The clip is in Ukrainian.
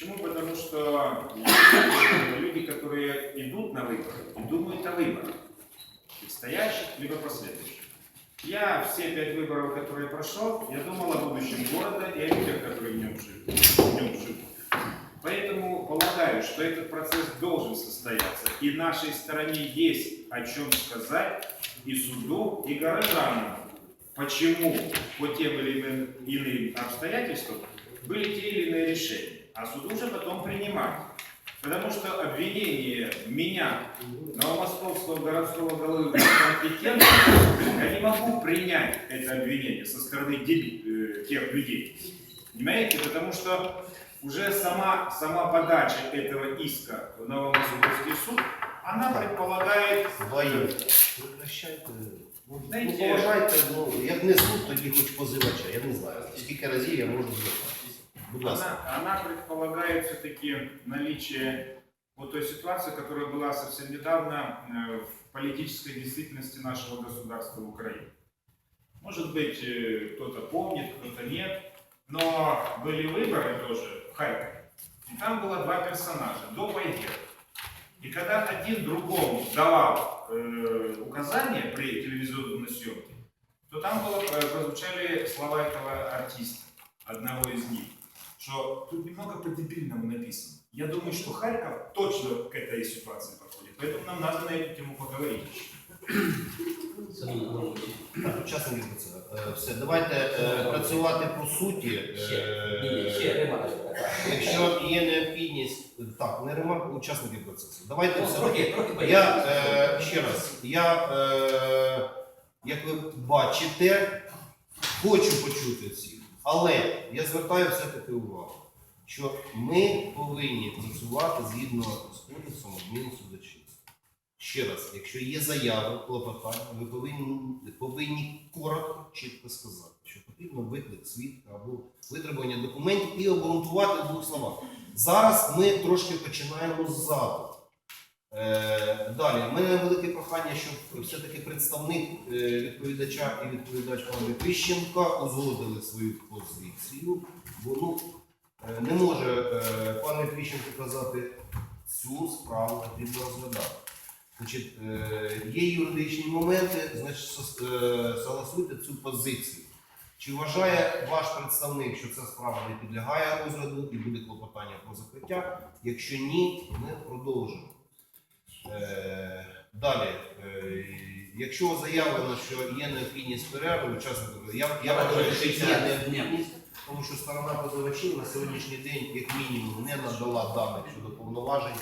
Почему? Потому что люди, которые идут на выборы думают о выборах. Предстоящих, либо последующих. Я все пять выборов, которые прошел, я думал о будущем города и о людях, которые в нем живут. В нем живут. Поэтому полагаю, что этот процесс должен состояться. И нашей стороне есть о чем сказать и суду, и горожанам. Почему по тем или иным обстоятельствам были те или иные решения А суд уже потом принимать. Потому что обвинение меня, новомосковского городского головы в некомпетентности, я не могу принять это обвинение со стороны деби- э, тех людей. Понимаете? Потому что уже сама, сама подача этого иска в Новомосковский суд, она предполагает Двоє. Прекращайте. Ну, Знаєте- ну, поважайте, ну, як не суд, тоді хоч позивача. Я не знаю, скільки разів я можу звертатися. Она, она предполагает все-таки наличие вот той ситуации, которая была совсем недавно э, в политической действительности нашего государства в Украине. Может быть, э, кто-то помнит, кто-то нет, но были выборы тоже в Харькове. И там было два персонажа, Дома и. И когда один другому давал э, указания при телевизионной съемке, то там было, э, прозвучали слова этого артиста, одного из них что тут немного по-дебильному написано. Я думаю, что Харьков точно к этой ситуации подходит. Поэтому нам надо на эту тему поговорить. Так, учасники процесу. Е, Все, давайте е, працювати по суті. Ще, Е, ні, ні, ще ремарка така. Якщо є необхідність, так, не ремарка, учасники процесу. Давайте Ну, все трохи, таки. трохи Я поясню. е, ще раз, я, е, як ви бачите, хочу почути всіх, але я звертаю все-таки увагу, що ми повинні працювати згідно з кодексом адмінсудочинства. Ще раз, якщо є заяви, клопотання, ви повинні, повинні коротко, чітко сказати, що потрібно виклик свідка або витребування документів і обґрунтувати в двох словах. Зараз ми трошки починаємо ззаду. Е, далі, у мене велике прохання, щоб все-таки представник е, відповідача і відповідач пан Піщенка узгодили свою позицію, бо ну, е, не може е, пан Піщенко казати, цю справу потрібно розглядати. Значить, е, є юридичні моменти, значить, е, согласуйте цю позицію. Чи вважає ваш представник, що ця справа не підлягає розгляду і буде клопотання про закриття? Якщо ні, ми продовжимо. Е, далі, е, якщо заявлено, що є необхідність перерви, учасників, я, я вважаю, що є необхідність, тому що сторона позивачів на сьогоднішній день, як мінімум, не надала даних щодо повноважень